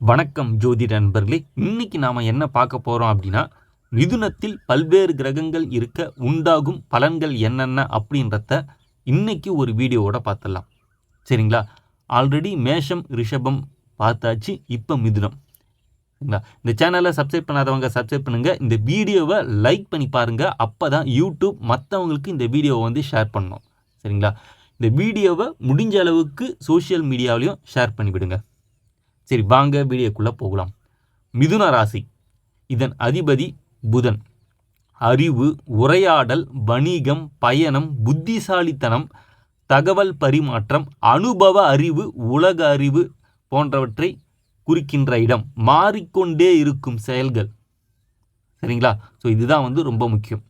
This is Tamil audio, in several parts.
வணக்கம் ஜோதிட நண்பர்களே இன்னைக்கு நாம் என்ன பார்க்க போகிறோம் அப்படின்னா மிதுனத்தில் பல்வேறு கிரகங்கள் இருக்க உண்டாகும் பலன்கள் என்னென்ன அப்படின்றத இன்னைக்கு ஒரு வீடியோவோட பார்த்துடலாம். சரிங்களா? ஆல்ரெடி மேஷம் ரிஷபம் பார்த்தாச்சு இப்போ மிதுனம். சரிங்களா? இந்த சேனலை சப்ஸ்கிரைப் பண்ணாதவங்க சப்ஸ்கிரைப் பண்ணுங்கள் இந்த வீடியோவை லைக் பண்ணி பாருங்கள் அப்போ தான் யூடியூப் மற்றவங்களுக்கு இந்த வீடியோவை வந்து ஷேர் பண்ணணும் சரிங்களா? இந்த வீடியோவை முடிஞ்ச அளவுக்கு சோஷியல் மீடியாவிலையும் ஷேர் பண்ணிவிடுங்க. சரி வாங்க வீடியோக்குள்ளே போகலாம். மிதுன ராசி. இதன் அதிபதி புதன். அறிவு உரையாடல் வணிகம் பயணம் புத்திசாலித்தனம் தகவல் பரிமாற்றம் அனுபவ அறிவு உலக அறிவு போன்றவற்றை குறிக்கின்ற இடம். மாறிக்கொண்டே இருக்கும் செயல்கள். சரிங்களா? ஸோ இதுதான் வந்து ரொம்ப முக்கியம்.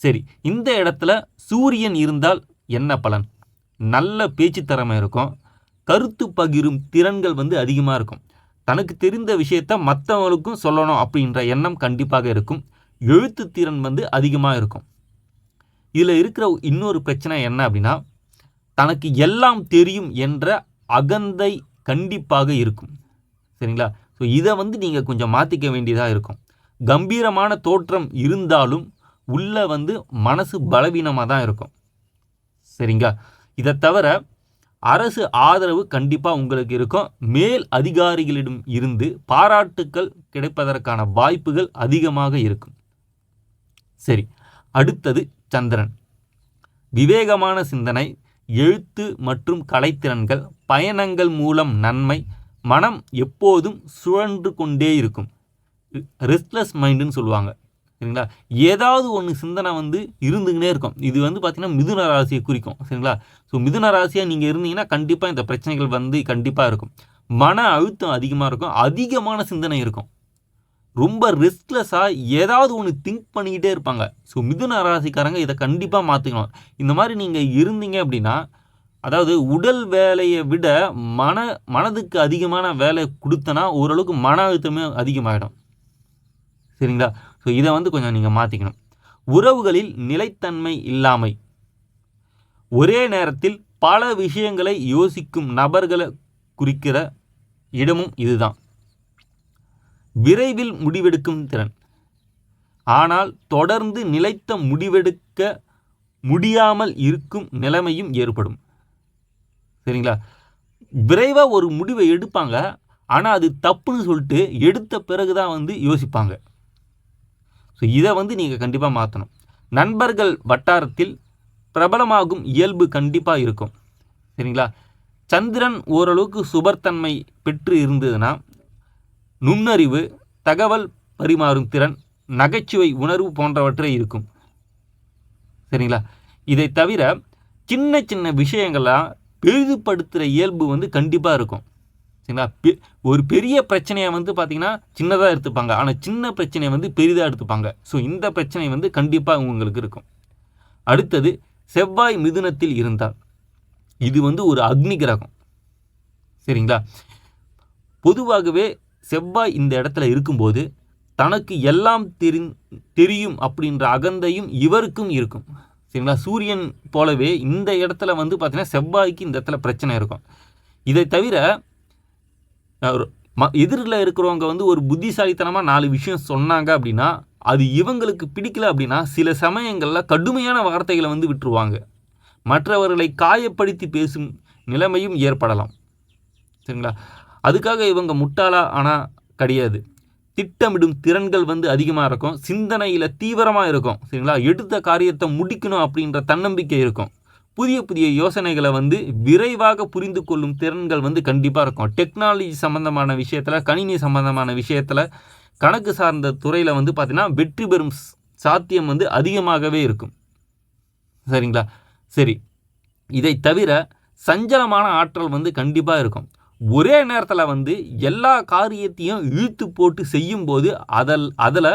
சரி இந்த இடத்துல சூரியன் இருந்தால் என்ன பலன்? நல்ல பேச்சு திறமை இருக்கும். கருத்து பகிரும் திறன்கள் வந்து அதிகமாக இருக்கும். தனக்கு தெரிந்த விஷயத்த மற்றவங்களுக்கும் சொல்லணும் அப்படின்ற எண்ணம் கண்டிப்பாக இருக்கும். எழுத்து திறன் வந்து அதிகமாக இருக்கும். இதில் இருக்கிற இன்னொரு பிரச்சனை என்ன அப்படின்னா தனக்கு எல்லாம் தெரியும் என்ற அகந்தை கண்டிப்பாக இருக்கும். சரிங்களா? ஸோ இதை வந்து நீங்கள் கொஞ்சம் மாற்றிக்க வேண்டியதாக இருக்கும். கம்பீரமான தோற்றம் இருந்தாலும் உள்ளே வந்து மனசு பலவீனமாக தான் இருக்கும். சரிங்களா? இதை தவிர அரசு ஆதரவு கண்டிப்பாக உங்களுக்கு இருக்கும். மேல் அதிகாரிகளிடம் இருந்து பாராட்டுக்கள் கிடைப்பதற்கான வாய்ப்புகள் அதிகமாக இருக்கும். சரி அடுத்தது சந்திரன். விவேகமான சிந்தனை எழுத்து மற்றும் கலைத்திறன்கள் பயணங்கள் மூலம் நன்மை மனம் எப்போதும் சுழன்று கொண்டே இருக்கும். ரெஸ்ட்லெஸ் மைண்டுன்னு சொல்லுவாங்க. சரிங்களா? ஏதாவது ஒன்று சிந்தனை வந்து இருந்துக்கினே இருக்கும். இது வந்து பார்த்திங்கன்னா மிதுன ராசியை குறிக்கும். சரிங்களா? ஸோ மிதுன ராசியாக நீங்கள் இருந்தீங்கன்னா கண்டிப்பாக இந்த பிரச்சனைகள் வந்து கண்டிப்பாக இருக்கும். மன அழுத்தம் அதிகமாக இருக்கும். அதிகமான சிந்தனை இருக்கும். ரொம்ப ரெஸ்ட்லெஸ்ஸாக ஏதாவது ஒன்று திங்க் பண்ணிக்கிட்டே இருப்பாங்க. ஸோ மிதுன ராசிக்காரங்க இதை கண்டிப்பாக மாற்றிக்கணும் இந்த மாதிரி நீங்கள் இருந்தீங்க அப்படின்னா அதாவது உடல் வேலையை விட மன மனதுக்கு அதிகமான வேலை கொடுத்தனா ஓரளவுக்கு மன அழுத்தமே அதிகமாகிடும் சரிங்களா? ஸோ இதை வந்து கொஞ்சம் நீங்கள் மாற்றிக்கணும் உறவுகளில் நிலைத்தன்மை இல்லாமை. ஒரே நேரத்தில் பல விஷயங்களை யோசிக்கும் நபர்களை குறிக்கிற இடமும் இதுதான். விரைவில் முடிவெடுக்கும் திறன். ஆனால் தொடர்ந்து நிலைத்த முடிவெடுக்க முடியாமல் இருக்கும் நிலைமையும் ஏற்படும். சரிங்களா? விரைவாக ஒரு முடிவை எடுப்பாங்க. ஆனால் அது தப்புன்னு சொல்லிட்டு எடுத்த பிறகு தான் வந்து யோசிப்பாங்க. ஸோ இதை வந்து நீங்கள் கண்டிப்பாக மாற்றணும் நண்பர்கள் வட்டாரத்தில் பிரபலமாகும் இயல்பு கண்டிப்பாக இருக்கும். சரிங்களா? சந்திரன் ஓரளவுக்கு சுபர்த்தன்மை பெற்று இருந்ததுன்னா நுண்ணறிவு தகவல் பரிமாறும் திறன் நகைச்சுவை உணர்வு போன்றவற்றை இருக்கும். சரிங்களா? இதை தவிர சின்ன சின்ன விஷயங்களாக பெரிதுபடுத்துகிற இயல்பு வந்து கண்டிப்பாக இருக்கும். சரிங்களா? ஒரு பெரிய பிரச்சனையை வந்து பார்த்திங்கன்னா சின்னதாக எடுத்துப்பாங்க. ஆனால் சின்ன பிரச்சனையை வந்து பெரிதாக எடுத்துப்பாங்க. ஸோ இந்த பிரச்சனை வந்து கண்டிப்பாக உங்களுக்கு இருக்கும். அடுத்தது செவ்வாய் மிதுனத்தில் இருந்தால். இது வந்து ஒரு அக்னி கிரகம். சரிங்களா? பொதுவாகவே செவ்வாய் இந்த இடத்துல இருக்கும்போது தனக்கு எல்லாம் தெரி தெரியும் அப்படின்ற அகந்தையும் இவருக்கும் இருக்கும். சரிங்களா? சூரியன் போலவே இந்த இடத்துல வந்து பார்த்திங்கன்னா செவ்வாய்க்கு இந்த இடத்துல பிரச்சனை இருக்கும். இதை தவிர ம எதிரில் இருக்கிறவங்க வந்து ஒரு புத்திசாலித்தனமாக நாலு விஷயம் சொன்னாங்க அப்படின்னா அது இவங்களுக்கு பிடிக்கல அப்படின்னா சில சமயங்களில் கடுமையான வார்த்தைகளை வந்து விட்டுருவாங்க. மற்றவர்களை காயப்படுத்தி பேசும் நிலைமையும் ஏற்படலாம். சரிங்களா? அதுக்காக இவங்க முட்டாளா ஆனால் கிடையாது. திட்டமிடும் திறன்கள் வந்து அதிகமாக இருக்கும். சிந்தனையில் தீவிரமாக இருக்கும். சரிங்களா? எடுத்த காரியத்தை முடிக்கணும் அப்படின்ற தன்னம்பிக்கை இருக்கும். புதிய புதிய யோசனைகளை வந்து விரைவாக புரிந்து கொள்ளும் திறன்கள் வந்து கண்டிப்பாக இருக்கும். டெக்னாலஜி சம்மந்தமான விஷயத்தில் கணினி சம்மந்தமான விஷயத்தில் கணக்கு சார்ந்த துறையில் வந்து பார்த்திங்கன்னா வெற்றி பெறும் சாத்தியம் வந்து அதிகமாகவே இருக்கும். சரிங்களா? சரி. இதை தவிர சஞ்சலமான ஆற்றல் வந்து கண்டிப்பாக இருக்கும். ஒரே நேரத்தில் வந்து எல்லா காரியத்தையும் இழுத்து போட்டு செய்யும்போது அதில் அதில்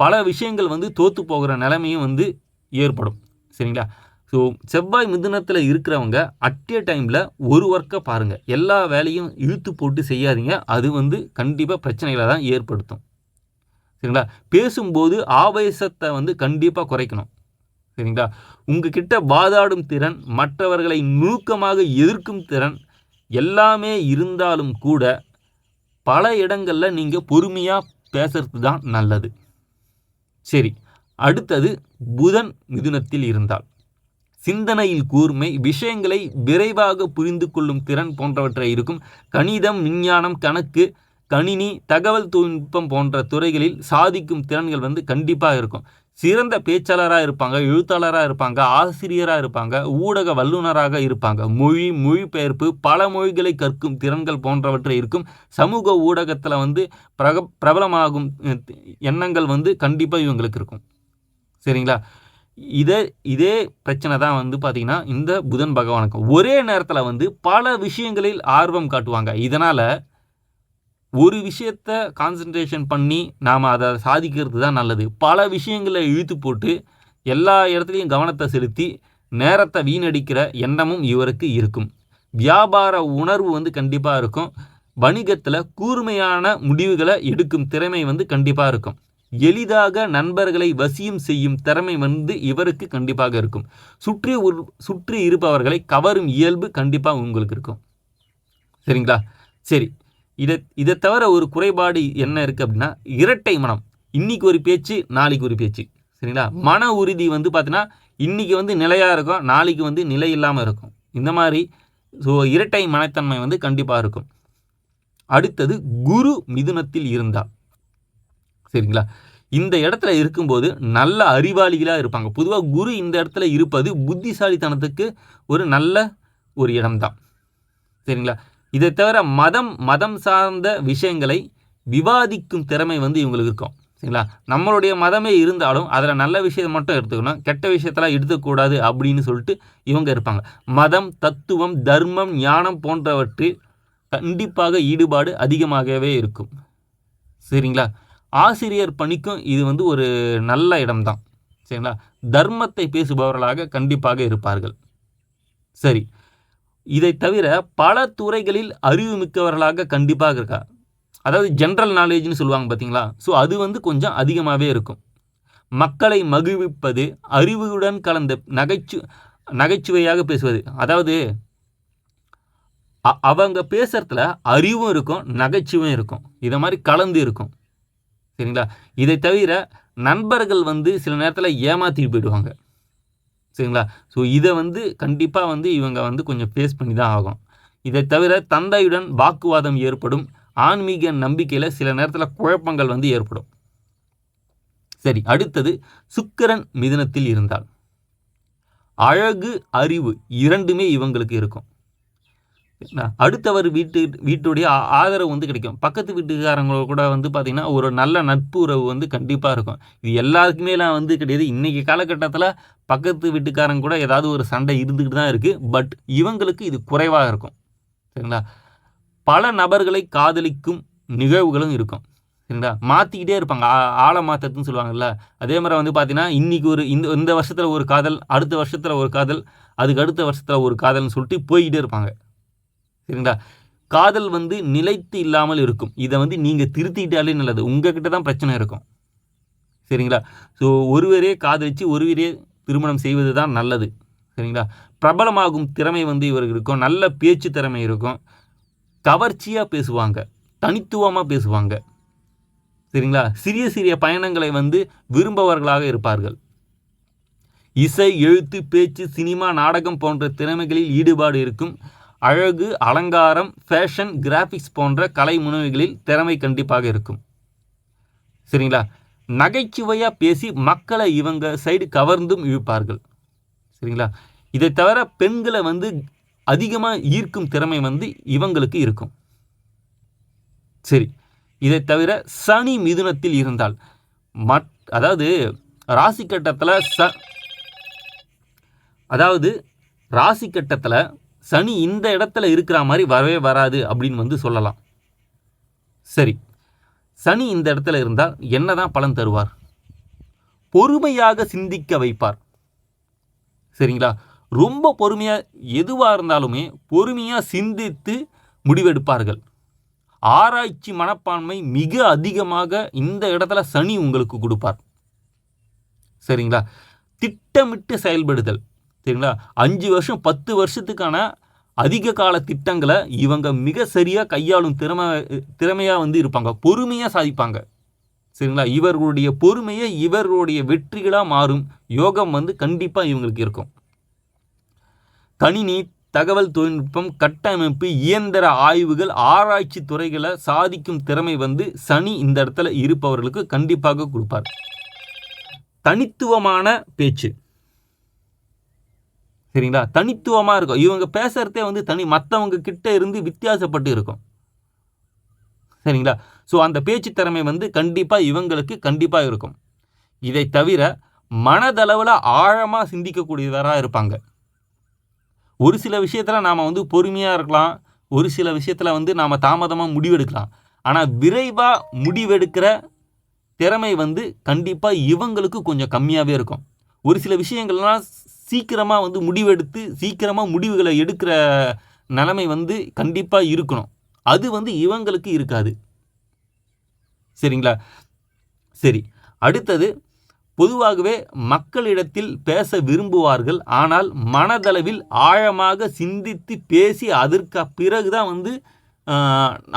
பல விஷயங்கள் வந்து தோற்று போகிற நிலைமையும் வந்து ஏற்படும். சரிங்களா? ஸோ செவ்வாய் மிதுனத்தில் இருக்கிறவங்க அட் ஏ டைமில் ஒரு ஒர்க்கை பாருங்கள் எல்லா வேலையும் இழுத்து போட்டு செய்யாதீங்க. அது வந்து கண்டிப்பாக பிரச்சனைகளை தான் ஏற்படுத்தும். சரிங்களா? பேசும்போது ஆவேசத்தை வந்து கண்டிப்பாக குறைக்கணும். சரிங்களா? உங்ககிட்ட வாதாடும் திறன் மற்றவர்களை நுணுக்கமாக எதிர்க்கும் திறன் எல்லாமே இருந்தாலும் கூட பல இடங்களில் நீங்கள் பொறுமையாக பேசுறது தான் நல்லது. சரி. அடுத்தது புதன் மிதுனத்தில் இருந்தால். சிந்தனையில் கூர்மை விஷயங்களை விரைவாக புரிந்து கொள்ளும் திறன் போன்றவற்றை இருக்கும். கணிதம் விஞ்ஞானம் கணக்கு கணினி தகவல் தொழில்நுட்பம் போன்ற துறைகளில் சாதிக்கும் திறன்கள் வந்து கண்டிப்பாக இருக்கும். சிறந்த பேச்சாளராக இருப்பாங்க எழுத்தாளராக இருப்பாங்க ஆசிரியராக இருப்பாங்க ஊடக வல்லுநராக இருப்பாங்க. மொழி மொழிபெயர்ப்பு பல மொழிகளை கற்கும் திறன்கள் போன்றவற்றை இருக்கும். சமூக ஊடகத்தில் வந்து பிரக பிரபலமாகும் எண்ணங்கள் வந்து கண்டிப்பாக இவங்களுக்கு இருக்கும். சரிங்களா? இதே இதே பிரச்சனை தான் வந்து பார்த்திங்கன்னா இந்த புதன் பகவானுக்கு ஒரே நேரத்தில் வந்து பல விஷயங்களில் ஆர்வம் காட்டுவாங்க. இதனால் ஒரு விஷயத்த கான்சன்ட்ரேஷன் பண்ணி நாம் அதை சாதிக்கிறது தான் நல்லது. பல விஷயங்களை இழுத்து போட்டு எல்லா இடத்துலையும் கவனத்தை செலுத்தி நேரத்தை வீணடிக்கிற எண்ணமும் இவருக்கு இருக்கும். வியாபார உணர்வு வந்து கண்டிப்பாக இருக்கும். வணிகத்தில் கூர்மையான முடிவுகளை எடுக்கும் திறமை வந்து கண்டிப்பாக இருக்கும். எளிதாக நண்பர்களை வசியம் செய்யும் திறமை வந்து இவருக்கு கண்டிப்பாக இருக்கும். சுற்றி சுற்றி இருப்பவர்களை கவரும் இயல்பு கண்டிப்பாக உங்களுக்கு இருக்கும். சரிங்களா? சரி. இதை இதை தவிர ஒரு குறைபாடு என்ன இருக்குது அப்படின்னா இரட்டை மனம். இன்றைக்கி ஒரு பேச்சு நாளைக்கு ஒரு பேச்சு. சரிங்களா? மன உறுதி வந்து பார்த்தீங்கன்னா இன்றைக்கி வந்து நிலையாக இருக்கும் நாளைக்கு வந்து நிலை இல்லாமல் இருக்கும். இந்த மாதிரி ஸோ இரட்டை மனத்தன்மை வந்து கண்டிப்பாக இருக்கும். அடுத்தது குரு மிதுனத்தில் இருந்தால். சரிங்களா? இந்த இடத்துல இருக்கும்போது நல்ல அறிவாளிகளாக இருப்பாங்க. பொதுவாக குரு இந்த இடத்துல இருப்பது புத்திசாலித்தனத்துக்கு ஒரு நல்ல ஒரு இடம்தான். சரிங்களா? இதை தவிர மதம் மதம் சார்ந்த விஷயங்களை விவாதிக்கும் திறமை வந்து இவங்களுக்கு இருக்கும். சரிங்களா? நம்மளுடைய மதமே இருந்தாலும் அதில் நல்ல விஷயத்தை மட்டும் எடுத்துக்கணும். கெட்ட விஷயத்தெல்லாம் எடுத்துக்கூடாது அப்படின்னு சொல்லிட்டு இவங்க இருப்பாங்க. மதம் தத்துவம் தர்மம் ஞானம் போன்றவற்றில் கண்டிப்பாக ஈடுபாடு அதிகமாகவே இருக்கும். சரிங்களா? ஆசிரியர் பணிக்கும் இது வந்து ஒரு நல்ல இடம்தான். சரிங்களா? தர்மத்தை பேசுபவர்களாக கண்டிப்பாக இருப்பார்கள். சரி. இதை தவிர பல துறைகளில் அறிவு மிக்கவர்களாக கண்டிப்பாக இருக்கா? அதாவது ஜென்ரல் நாலேஜ்னு சொல்லுவாங்க பார்த்தீங்களா ஸோ அது வந்து கொஞ்சம் அதிகமாகவே இருக்கும். மக்களை மகிழ்விப்பது அறிவுடன் கலந்த நகைச்சு நகைச்சுவையாக பேசுவது. அதாவது அவங்க பேசுகிறதுல அறிவும் இருக்கும் நகைச்சுவையும் இருக்கும். இதை மாதிரி கலந்து இருக்கும். சரிங்களா? இதை தவிர நண்பர்கள் வந்து சில நேரத்தில் ஏமாற்றிட்டு போயிடுவாங்க. சரிங்களா? ஸோ இதை வந்து கண்டிப்பாக வந்து இவங்க வந்து கொஞ்சம் ஃபேஸ் பண்ணி தான் ஆகும் இதை தவிர தந்தையுடன் வாக்குவாதம் ஏற்படும். ஆன்மீக நம்பிக்கையில் சில நேரத்தில் குழப்பங்கள் வந்து ஏற்படும். சரி அடுத்தது சுக்கரன் மிதனத்தில் இருந்தால். அழகு அறிவு இரண்டுமே இவங்களுக்கு இருக்கும். அடுத்தவர் வீட்டு வீட்டுடைய ஆதரவு வந்து கிடைக்கும். பக்கத்து வீட்டுக்காரங்களோட கூட வந்து பார்த்திங்கன்னா ஒரு நல்ல நட்பு உறவு வந்து கண்டிப்பாக இருக்கும். இது எல்லாருக்குமேலாம் வந்து கிடையாது. இன்றைக்கி காலகட்டத்தில் பக்கத்து வீட்டுக்காரங்க கூட ஏதாவது ஒரு சண்டை இருந்துக்கிட்டு தான் இருக்குது பட் இவங்களுக்கு இது குறைவாக இருக்கும். சரிங்களா? பல நபர்களை காதலிக்கும் நிகழ்வுகளும் இருக்கும். சரிங்களா? மாற்றிக்கிட்டே இருப்பாங்க. ஆளை மாற்றுறதுன்னு சொல்லுவாங்கல்ல. அதே மாதிரி வந்து பார்த்தீங்கன்னா இன்றைக்கி ஒரு இந்த இந்த வருஷத்தில் ஒரு காதல் அடுத்த வருஷத்தில் ஒரு காதல் அதுக்கு அடுத்த வருஷத்தில் ஒரு காதல்னு சொல்லிட்டு போய்கிட்டே இருப்பாங்க. சரிங்களா? காதல் வந்து நிலைத்து இல்லாமல் இருக்கும். இதை வந்து நீங்கள் திருத்திக்கிட்டாலே நல்லது. உங்ககிட்ட தான் பிரச்சனை இருக்கும். சரிங்களா? ஸோ ஒருவரே காதலித்து ஒருவரே திருமணம் செய்வது தான் நல்லது. சரிங்களா? பிரபலமாகும் திறமை வந்து இவருக்கு இருக்கும். நல்ல பேச்சு திறமை இருக்கும். கவர்ச்சியாக பேசுவாங்க. தனித்துவமாக பேசுவாங்க. சரிங்களா? சிறிய சிறிய பயணங்களை வந்து விரும்பவர்களாக இருப்பார்கள். இசை எழுத்து பேச்சு சினிமா நாடகம் போன்ற திறமைகளில் ஈடுபாடு இருக்கும். அழகு அலங்காரம் ஃபேஷன் கிராஃபிக்ஸ் போன்ற கலை முனைவுகளில் திறமை கண்டிப்பாக இருக்கும். சரிங்களா? நகைச்சுவையாக பேசி மக்களை இவங்க சைடு கவர்ந்தும் இழுப்பார்கள். சரிங்களா? இதை தவிர பெண்களை வந்து அதிகமாக ஈர்க்கும் திறமை வந்து இவங்களுக்கு இருக்கும். சரி. இதை தவிர சனி மிதுனத்தில் இருந்தால் மட் அதாவது ராசி கட்டத்தில் ச அதாவது ராசி கட்டத்தில் சனி இந்த இடத்துல இருக்கிற மாதிரி வரவே வராது அப்படின்னு வந்து சொல்லலாம். சரி. சனி இந்த இடத்துல இருந்தால் என்ன தான் பலன் தருவார்? பொறுமையாக சிந்திக்க வைப்பார். சரிங்களா? ரொம்ப பொறுமையாக எதுவாக இருந்தாலுமே பொறுமையாக சிந்தித்து முடிவெடுப்பார்கள். ஆராய்ச்சி மனப்பான்மை மிக அதிகமாக இந்த இடத்துல சனி உங்களுக்கு கொடுப்பார். சரிங்களா? திட்டமிட்டு செயல்படுதல். சரிங்களா? அஞ்சு வருஷம் பத்து வருஷத்துக்கான அதிக கால திட்டங்களை இவங்க மிக சரியாக கையாளும் திறமை திறமையாக வந்து இருப்பாங்க. பொறுமையாக சாதிப்பாங்க. சரிங்களா? இவர்களுடைய பொறுமையை இவர்களுடைய வெற்றிகளாக மாறும் யோகம் வந்து கண்டிப்பாக இவங்களுக்கு இருக்கும். கணினி தகவல் தொழில்நுட்பம் கட்டமைப்பு இயந்திர ஆய்வுகள் ஆராய்ச்சி துறைகளை சாதிக்கும் திறமை வந்து சனி இந்த இடத்துல இருப்பவர்களுக்கு கண்டிப்பாக கொடுப்பார். தனித்துவமான பேச்சு. சரிங்களா தனித்துவமாக இருக்கும். இவங்க பேசுகிறதே வந்து தனி மற்றவங்க கிட்ட இருந்து வித்தியாசப்பட்டு இருக்கும். சரிங்களா? ஸோ அந்த பேச்சு திறமை வந்து கண்டிப்பாக இவங்களுக்கு கண்டிப்பாக இருக்கும். இதை தவிர மனதளவில் ஆழமாக சிந்திக்கக்கூடியவராக இருப்பாங்க. ஒரு சில விஷயத்தில் நாம் வந்து பொறுமையாக இருக்கலாம். ஒரு சில விஷயத்தில் வந்து நாம் தாமதமாக முடிவெடுக்கலாம். ஆனால் விரைவாக முடிவெடுக்கிற திறமை வந்து கண்டிப்பாக இவங்களுக்கு கொஞ்சம் கம்மியாகவே இருக்கும். ஒரு சில விஷயங்கள்லாம் சீக்கிரமாக வந்து முடிவெடுத்து சீக்கிரமாக முடிவுகளை எடுக்கிற நிலைமை வந்து கண்டிப்பாக இருக்கணும். அது வந்து இவங்களுக்கு இருக்காது. சரிங்களா? சரி. அடுத்தது பொதுவாகவே மக்களிடத்தில் பேச விரும்புவார்கள். ஆனால் மனதளவில் ஆழமாக சிந்தித்து பேசி அதற்கு பிறகு தான் வந்து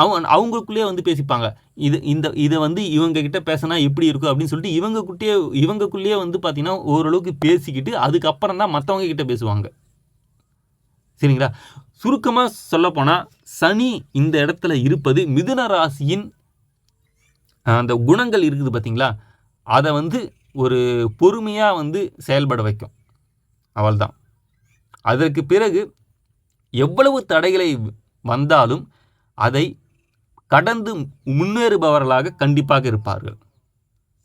அவங்க அவங்களுக்குள்ளேயே வந்து பேசிப்பாங்க. இது இந்த இதை வந்து இவங்க கிட்ட பேசினா எப்படி இருக்கும் அப்படின்னு சொல்லிட்டு இவங்கக்கிட்டே இவங்கக்குள்ளேயே வந்து பார்த்திங்கன்னா ஓரளவுக்கு பேசிக்கிட்டு அதுக்கப்புறம் தான் மற்றவங்க கிட்ட பேசுவாங்க. சரிங்களா? சுருக்கமாக சொல்லப்போனால் சனி இந்த இடத்துல இருப்பது மிதுன ராசியின் அந்த குணங்கள் இருக்குது பார்த்திங்களா அதை வந்து ஒரு பொறுமையாக வந்து செயல்பட வைக்கும். அவள்தான். அதற்கு பிறகு எவ்வளவு தடைகளை வந்தாலும் அதை கடந்து முன்னேறுபவர்களாக கண்டிப்பாக இருப்பார்கள்.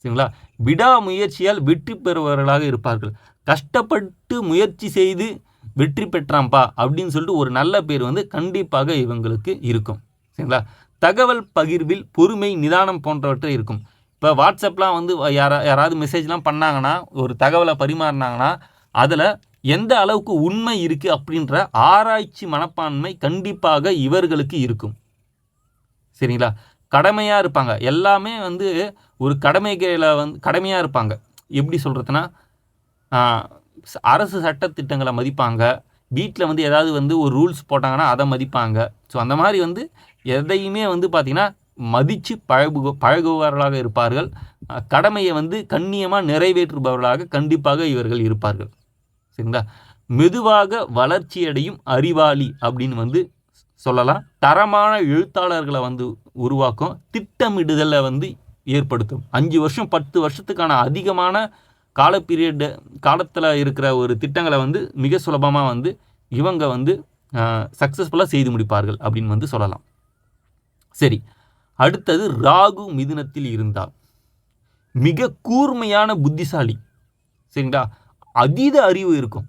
சரிங்களா? விடாமுயற்சியால் வெற்றி பெறுபவர்களாக இருப்பார்கள். கஷ்டப்பட்டு முயற்சி செய்து வெற்றி பெற்றாம்பா அப்படின்னு சொல்லிட்டு ஒரு நல்ல பேர் வந்து கண்டிப்பாக இவங்களுக்கு இருக்கும். சரிங்களா? தகவல் பகிர்வில் பொறுமை நிதானம் போன்றவற்றை இருக்கும். இப்போ வாட்ஸ்அப்லாம் வந்து யாரா யாராவது மெசேஜ்லாம் பண்ணாங்கன்னா ஒரு தகவலை பரிமாறினாங்கன்னா அதில் எந்த அளவுக்கு உண்மை இருக்குது அப்படின்ற ஆராய்ச்சி மனப்பான்மை கண்டிப்பாக இவர்களுக்கு இருக்கும். சரிங்களா? கடமையாக இருப்பாங்க. எல்லாமே வந்து ஒரு கடமைகளை வந்து கடமையாக இருப்பாங்க. எப்படி சொல்கிறதுனா அரசு சட்டத்திட்டங்களை மதிப்பாங்க. வீட்டில் வந்து ஏதாவது வந்து ஒரு ரூல்ஸ் போட்டாங்கன்னா அதை மதிப்பாங்க. ஸோ அந்த மாதிரி வந்து எதையுமே வந்து பார்த்திங்கன்னா மதித்து பழகு பழகுபவர்களாக இருப்பார்கள். கடமையை வந்து கண்ணியமாக நிறைவேற்றுபவர்களாக கண்டிப்பாக இவர்கள் இருப்பார்கள். சரிங்களா? மெதுவாக வளர்ச்சியடையும் அறிவாளி அப்படின்னு வந்து சொல்லலாம். தரமான எழுத்தாளர்களை வந்து உருவாக்கும் திட்டமிடுதலை வந்து ஏற்படுத்தும். அஞ்சு வருஷம் பத்து வருஷத்துக்கான அதிகமான கால பீரியடு காலத்தில் இருக்கிற ஒரு திட்டங்களை வந்து மிக சுலபமாக வந்து இவங்க வந்து சக்ஸஸ்ஃபுல்லாக செய்து முடிப்பார்கள் அப்படின்னு வந்து சொல்லலாம். சரி அடுத்தது ராகு மிதுனத்தில் இருந்தால். மிக கூர்மையான புத்திசாலி. சரிங்களா? அதீத அறிவு இருக்கும்.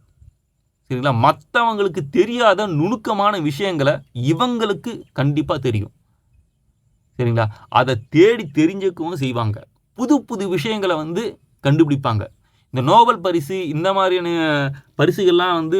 சரிங்களா? மற்றவங்களுக்கு தெரியாத நுணுக்கமான விஷயங்களை இவங்களுக்கு கண்டிப்பாக தெரியும். சரிங்களா? அதை தேடி தெரிஞ்சுக்கவும் செய்வாங்க. புது புது விஷயங்களை வந்து கண்டுபிடிப்பாங்க. இந்த நோபல் பரிசு இந்த மாதிரியான பரிசுகள்லாம் வந்து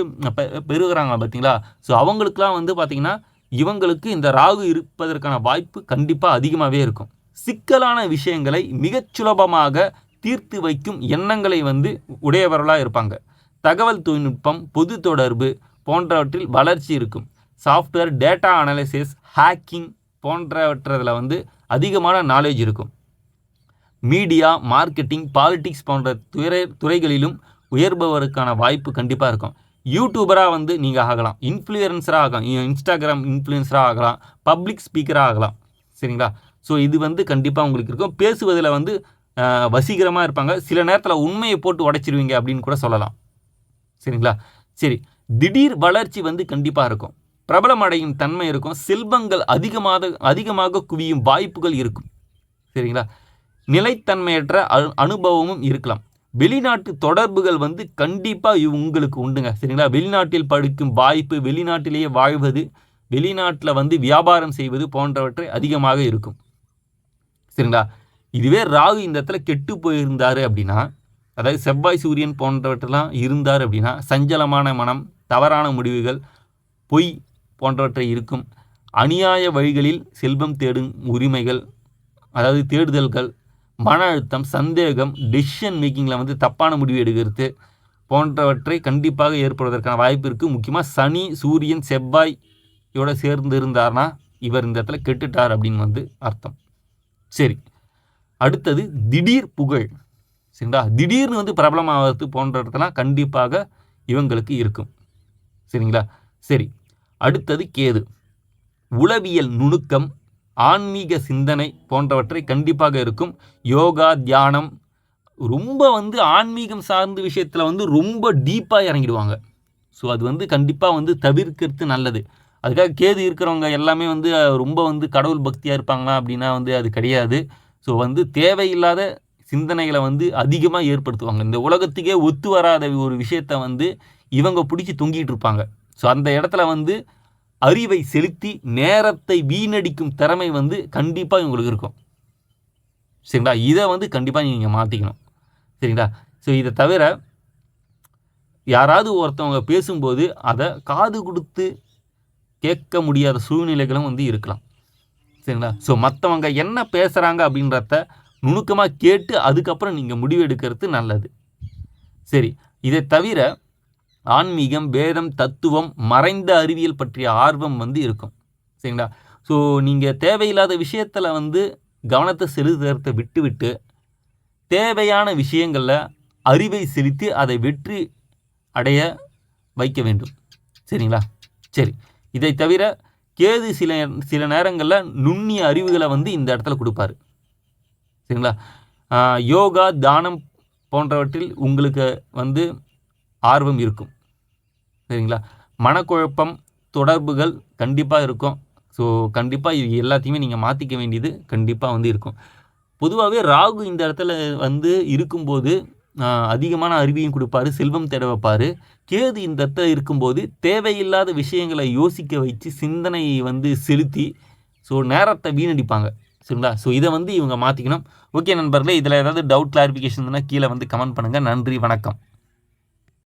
பெறுகிறாங்க பார்த்தீங்களா? ஸோ அவங்களுக்குலாம் வந்து பார்த்திங்கன்னா இவங்களுக்கு இந்த ராகு இருப்பதற்கான வாய்ப்பு கண்டிப்பாக அதிகமாகவே இருக்கும். சிக்கலான விஷயங்களை மிகச் சுலபமாக தீர்த்து வைக்கும் எண்ணங்களை வந்து உடையவர்களாக இருப்பாங்க. தகவல் தொழில்நுட்பம் பொது தொடர்பு போன்றவற்றில் வளர்ச்சி இருக்கும். சாஃப்ட்வேர் டேட்டா அனாலிசிஸ் ஹேக்கிங் போன்றவற்றதில் வந்து அதிகமான நாலேஜ் இருக்கும். மீடியா மார்க்கெட்டிங் பாலிட்டிக்ஸ் போன்ற துறை துறைகளிலும் உயர்பவருக்கான வாய்ப்பு கண்டிப்பாக இருக்கும். யூடியூபராக வந்து நீங்கள் ஆகலாம். இன்ஃப்ளூயன்ஸராக ஆகலாம். இன்ஸ்டாகிராம் இன்ஃப்ளூயன்ஸராக ஆகலாம். பப்ளிக் ஸ்பீக்கராக ஆகலாம். சரிங்களா? ஸோ இது வந்து கண்டிப்பாக உங்களுக்கு இருக்கும். பேசுவதில் வந்து வசீகரமாக இருப்பாங்க. சில நேரத்தில் உண்மையை போட்டு உடைச்சிருவீங்க அப்படின்னு கூட சொல்லலாம். சரிங்களா? சரி. திடீர் வளர்ச்சி வந்து கண்டிப்பாக இருக்கும். பிரபலமடையும் தன்மை இருக்கும். செல்வங்கள் அதிகமாக அதிகமாக குவியும் வாய்ப்புகள் இருக்கும். சரிங்களா? நிலைத்தன்மையற்ற அனுபவமும் இருக்கலாம். வெளிநாட்டு தொடர்புகள் வந்து கண்டிப்பாக உங்களுக்கு உண்டுங்க. சரிங்களா? வெளிநாட்டில் படிக்கும் வாய்ப்பு வெளிநாட்டிலேயே வாழ்வது வெளிநாட்டில் வந்து வியாபாரம் செய்வது போன்றவற்றை அதிகமாக இருக்கும். சரிங்களா? இதுவே ராகு இந்த இடத்துல கெட்டு போயிருந்தார் அப்படின்னா அதாவது செவ்வாய் சூரியன் போன்றவற்றெல்லாம் இருந்தார் அப்படின்னா சஞ்சலமான மனம் தவறான முடிவுகள் பொய் போன்றவற்றை இருக்கும். அநியாய வழிகளில் செல்வம் தேடும் உரிமைகள் அதாவது தேடுதல்கள் மன அழுத்தம் சந்தேகம் டெசிஷன் மேக்கிங்கில் வந்து தப்பான முடிவு எடுக்கிறது போன்றவற்றை கண்டிப்பாக ஏற்படுவதற்கான வாய்ப்பு இருக்குது முக்கியமாக சனி சூரியன் செவ்வாயோட சேர்ந்து இருந்தார்னா இவர் இந்த இடத்துல கெட்டுட்டார் அப்படின்னு வந்து அர்த்தம். சரி. அடுத்தது திடீர் புகழ். சரிங்களா? திடீர்னு வந்து பிரபலமாகிறது போன்றதெல்லாம் கண்டிப்பாக இவங்களுக்கு இருக்கும். சரிங்களா? சரி. அடுத்தது கேது. உளவியல் நுணுக்கம் ஆன்மீக சிந்தனை போன்றவற்றை கண்டிப்பாக இருக்கும். யோகா தியானம் ரொம்ப வந்து ஆன்மீகம் சார்ந்த விஷயத்தில் வந்து ரொம்ப டீப்பாக இறங்கிடுவாங்க. ஸோ அது வந்து கண்டிப்பாக வந்து தவிர்க்கிறது நல்லது. அதுக்காக கேது இருக்கிறவங்க எல்லாமே வந்து ரொம்ப வந்து கடவுள் பக்தியாக இருப்பாங்களா அப்படின்னா வந்து அது கிடையாது. ஸோ வந்து தேவையில்லாத சிந்தனைகளை வந்து அதிகமாக ஏற்படுத்துவாங்க. இந்த உலகத்துக்கே ஒத்து வராத ஒரு விஷயத்த வந்து இவங்க பிடிச்சி தொங்கிட்டு இருப்பாங்க. ஸோ அந்த இடத்துல வந்து அறிவை செலுத்தி நேரத்தை வீணடிக்கும் திறமை வந்து கண்டிப்பாக இவங்களுக்கு இருக்கும். சரிங்களா? இதை வந்து கண்டிப்பாக நீங்கள் மாற்றிக்கணும் சரிங்களா? ஸோ இதை தவிர யாராவது ஒருத்தவங்க பேசும்போது அதை காது கொடுத்து கேட்க முடியாத சூழ்நிலைகளும் வந்து இருக்கலாம். சரிங்களா? ஸோ மற்றவங்க என்ன பேசுகிறாங்க அப்படின்றத நுணுக்கமாக கேட்டு அதுக்கப்புறம் நீங்கள் முடிவெடுக்கிறது நல்லது. சரி இதை தவிர ஆன்மீகம் வேதம் தத்துவம் மறைந்த அறிவியல் பற்றிய ஆர்வம் வந்து இருக்கும். சரிங்களா? ஸோ நீங்கள் தேவையில்லாத விஷயத்தில் வந்து கவனத்தை செலுத்துறத விட்டுவிட்டு தேவையான விஷயங்களில் அறிவை செலுத்தி அதை வெற்றி அடைய வைக்க வேண்டும். சரிங்களா? சரி இதை தவிர கேது சில சில நேரங்களில் நுண்ணிய அறிவுகளை வந்து இந்த இடத்துல கொடுப்பாரு. சரிங்களா? யோகா தானம் போன்றவற்றில் உங்களுக்கு வந்து ஆர்வம் இருக்கும். சரிங்களா? மனக்குழப்பம் தொடர்புகள் கண்டிப்பாக இருக்கும். ஸோ கண்டிப்பாக இது எல்லாத்தையுமே நீங்கள் மாற்றிக்க வேண்டியது கண்டிப்பாக வந்து இருக்கும். பொதுவாகவே ராகு இந்த இடத்துல வந்து இருக்கும்போது அதிகமான அறிவியும் கொடுப்பாரு செல்வம் தேட வைப்பார். கேது இந்த இடத்துல இருக்கும்போது தேவையில்லாத விஷயங்களை யோசிக்க வச்சு சிந்தனையை வந்து செலுத்தி ஸோ நேரத்தை வீணடிப்பாங்க. சரிங்களா? ஸோ இதை வந்து இவங்க மாற்றிக்கணும் ஓகே நண்பர்களே இதில் ஏதாவது டவுட் கிளாரிஃபிகேஷன் கீழே வந்து கமெண்ட் பண்ணுங்கள் நன்றி வணக்கம்.